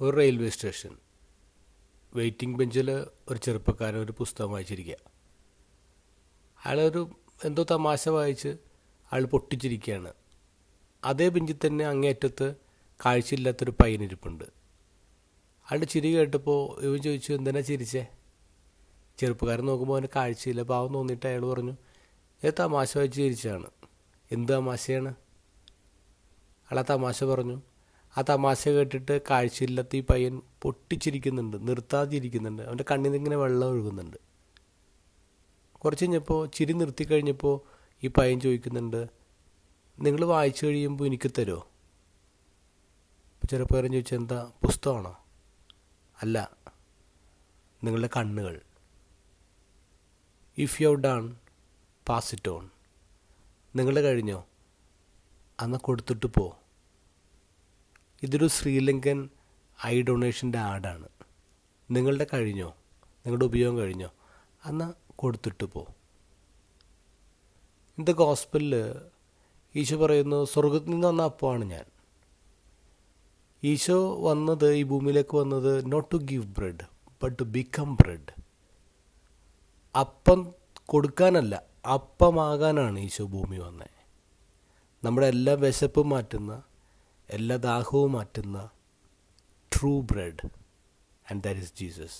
ഒരു railway station waiting ബെഞ്ചിൽ ഒരു ചെറുപ്പക്കാരൻ ഒരു പുസ്തകം വായിച്ചിരിക്കുക അയാളൊരു എന്തോ തമാശ വായിച്ച് അയാൾ പൊട്ടിച്ചിരിക്കുകയാണ് അതേ ബെഞ്ചിൽ തന്നെ അങ്ങേയറ്റത്ത് കാഴ്ചയില്ലാത്തൊരു പയ്യനിരിപ്പുണ്ട് അയാളുടെ ചിരി കേട്ടപ്പോൾ ഇവൻ ചോദിച്ചു എന്തിനാ ചിരിച്ചേ? ചെറുപ്പക്കാരൻ നോക്കുമ്പോൾ അവന് കാഴ്ചയില്ല പാവം തോന്നിയിട്ട് അയാൾ പറഞ്ഞു ഏ തമാശ വായിച്ച് ചിരിച്ചാണ് എന്ത് തമാശയാണ്? അയാൾ തമാശ പറഞ്ഞു ആ തമാശ കേട്ടിട്ട് കാഴ്ചയില്ലാത്ത ഈ പയ്യൻ പൊട്ടിച്ചിരിക്കുന്നുണ്ട് നിർത്താതിരിക്കുന്നുണ്ട്. അവന്റെ കണ്ണിൽ നിന്ന് ഇങ്ങനെ വെള്ളം ഒഴുകുന്നുണ്ട്. കുറച്ച് കഴിഞ്ഞപ്പോൾ ചിരി നിർത്തി കഴിഞ്ഞപ്പോൾ ഈ പയ്യൻ ചോദിക്കുന്നുണ്ട് നിങ്ങൾ വായിച്ചു കഴിയുമ്പോൾ എനിക്ക് തരുമോ ചെറുപ്പക്കാരൻ ചോദിച്ചാൽ എന്താ പുസ്തകമാണോ? അല്ല നിങ്ങളുടെ കണ്ണുകൾ. If you done pass it on നിങ്ങൾ കഴിഞ്ഞോ? അന്ന് കൊടുത്തിട്ട് പോ. ഇതൊരു ശ്രീലങ്കൻ ഐ ഡൊണേഷന്റെ ആഡാണ് നിങ്ങളുടെ കഴിഞ്ഞോ? നിങ്ങളുടെ ഉപയോഗം കഴിഞ്ഞോ? അന്ന് കൊടുത്തിട്ട് പോ. ഇന്നത്തെ ഗോസ്പലിൽ ഈശോ പറയുന്നു സ്വർഗത്തിൽ നിന്ന് വന്ന അപ്പമാണ് ഞാൻ. ഈശോ വന്നത് ഈ ഭൂമിയിലേക്ക് വന്നത് not to give bread but to become bread അപ്പം കൊടുക്കാനല്ല അപ്പമാകാനാണ് ഈശോ ഭൂമി വന്നത് നമ്മുടെ എല്ലാ വിശപ്പും മാറ്റുന്ന എല്ലാ ദാഹവും മാറ്റുന്ന true bread and that is Jesus